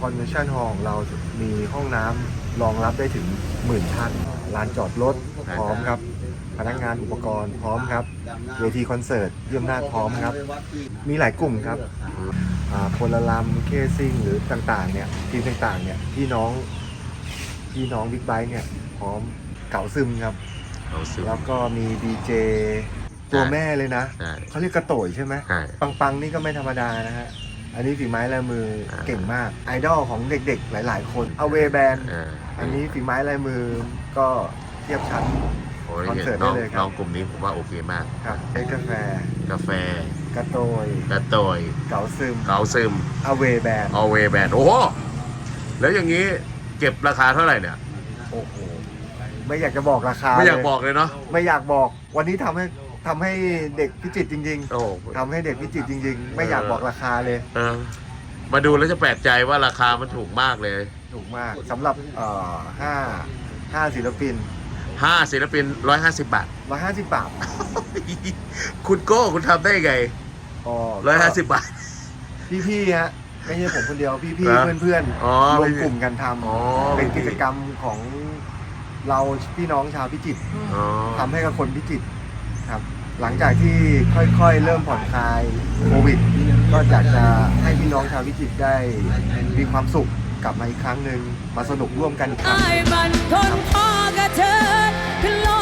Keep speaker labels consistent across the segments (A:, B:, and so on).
A: Convention Hall ของเรามีห้องน้ำรองรับได้ถึงหมื่นท่านลานจอดรถพร้อมครับ พนักงานอุปกรณ์พร้อมครับเวทีคอนเสิร์ตเยี่ยมนาจพร้อมครับ มีหลายกลุ่มครับอ่าพลลัมเคซิ่งหรือต่างๆเนี่ยทีมต่างๆเนี่ยพี่น้องพี่น้องบิ๊กไบค์เนี่ยพร้อมเก่าซึมครับ
B: เอาซื้อ
A: แล้วก็มีดีเจตัวแม่เลยนะ
B: ใช่
A: เขาเรียกกระโตยใช่ไหม
B: ใช่
A: ปังปังนี่ก็ไม่ธรรมดานะฮะ อันนี้ฝีไม้ลายมืออาเก่งมาก ไอดอลของเด็กๆ หลาย ๆ คนเอาเวแบน
B: เออ
A: อันนี้ฝีไม้ลายมือก็เทียบชั้น
B: โอ้ย
A: คอนเสิร์ต
B: น้อง
A: ได้เลยครับ
B: น้องกลุ่มนี้ผมว่าโอเคมาก
A: ครับเอ็กกาแฟ
B: กาแฟ
A: กระโตย
B: กระโตย
A: เก๋าซึม
B: เกาซึม
A: เอาเวแบน
B: ออเวแบนโอ้โหแล้วอย่างนี้เก็บราคาเท่าไหร่เนี่ย
A: โอ้โหไม่อยากจะบอกราคา
B: ไม่อยาก
A: เล
B: บอกเลยเนาะ
A: ไม่อยากบอกวันนี้ทำให้ ทำให้เด็กพิจิตรจริง
B: โอ้โห
A: ๆทำให้เด็กพิจิตรจริง ๆ ไม่อยากบอกราคาเลย
B: เออมาดูแล้วจะแปลกใจว่าราคามันถูกมากเลย
A: ถูกมากสำหรับเอ่อห้าห้าศิลปิน
B: ห้าศิลปินร้อยห้าสิบบาท
A: ร้อยห้าสิบบาท
B: คุณโก้คุณทำได้ไงร้อยห้าสิบบาท
A: พี่พี่ๆฮะไม่ใช่ผมคนเดียวพี่พี่
B: เหรอ
A: เพื่อนเพื่อนๆ
B: อ๋อ
A: รวมกลุ่มกันท
B: อ๋อำ
A: เป็นกิจกรรมของเราพี่น้องชาวพิจิตร
B: อ๋อ
A: ทำให้กับคนพิจิตรครับ หลังจากที่ค่อยๆ เริ่มผ่อนคลายโควิด ก็อยากจะให้พี่น้องชาวพิจิตรได้มีความสุขกลับมาอีกครั้งหนึ่งมาสนุกร่วมกันกครั้ง
C: ไอ้มันคนพอกระเทินขึ้นลง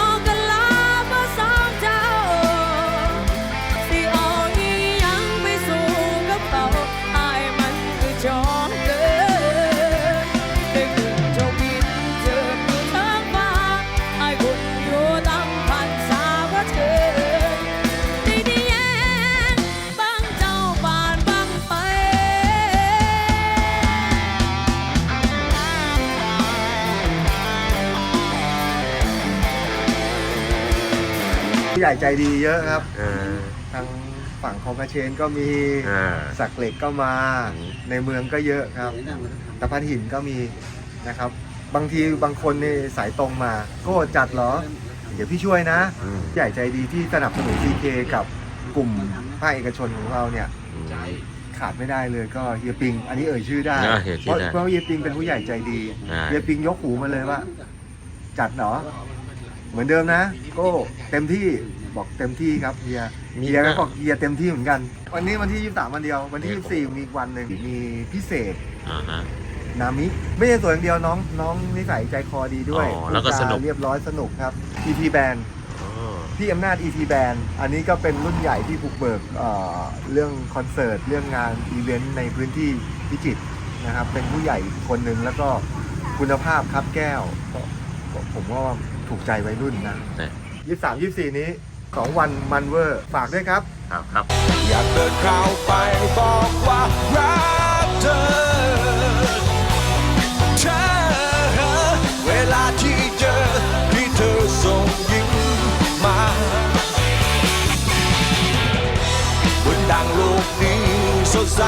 A: ผู้ใหญ่ใจดีเยอะครับ
B: เออ
A: ทางฝั่งของกระเชนก็มี
B: อ่า
A: สักเหล็กก็มา
B: อืม
A: ในเมืองก็เยอะครับตะพันหินก็มีนะครับ บางทีบางคนนี่สายตรงมาโก้จัดเหรอ เดี๋ยวพี่ช่วยนะ
B: อืม
A: ใหญ่ใจดีที่สนับสนุน CK กับกลุ่มภาคเอกชนของเราเนี่ย
B: อืม
A: ขาดไม่ได้เลยก็เฮียปิง อันนี้เอ่ยชื่อได้
B: อ่าเอ่ยชื่
A: เพ
B: อ
A: ราะ
B: ได้
A: เพราะเฮียปิงเป็นผู้ใหญ่ใจดี
B: อ่า
A: เฮียปิงยกหูมาเลยว่า จัดเหรอ เหมือนเดิมนะโก้เต็มที่บอกเต็มที่ครับเฮีย
B: มี
A: เฮียก็
B: นะ
A: บอกเฮียเต็มที่เหมือนกัน วันนี้วันที่ 23 วันเดียว วันที่ 24 มีอีกวันหนึ่งมีพิเศษ
B: อ่าฮะ
A: นามิ ไม่ใช่สวยอย่างเดียวน้องน้องนิสัยใจคอดีด้วย
B: อ๋อแล้วก็
A: พูดจา
B: สนุก
A: เรียบร้อยสนุกครับ EP Band
B: อ๋อ
A: พี่อำนาจ ET Band อันนี้ก็เป็นรุ่นใหญ่ที่บุกเบิกเอ่อเรื่องคอนเสิร์ต เรื่องงานอีเวนต์ในพื้นที่พิจิตรนะครับ เป็นผู้ใหญ่อีกคนหนึ่งแล้วก็คุณภาพครับแก้วก็ก็ ผมว่าถูกใจวัยรุ่นนะ
B: แต่
A: ยี่สามยี่สี่นี้สองวันมันเวอร์ ฝากด้วยครับ
B: ครับครับ
D: อยากเดินเข้าไปบอกว่ารักเธอเธอเวลาที่เจอที่เธอส่งยิ้มมาบนดังโลกนี้สดใส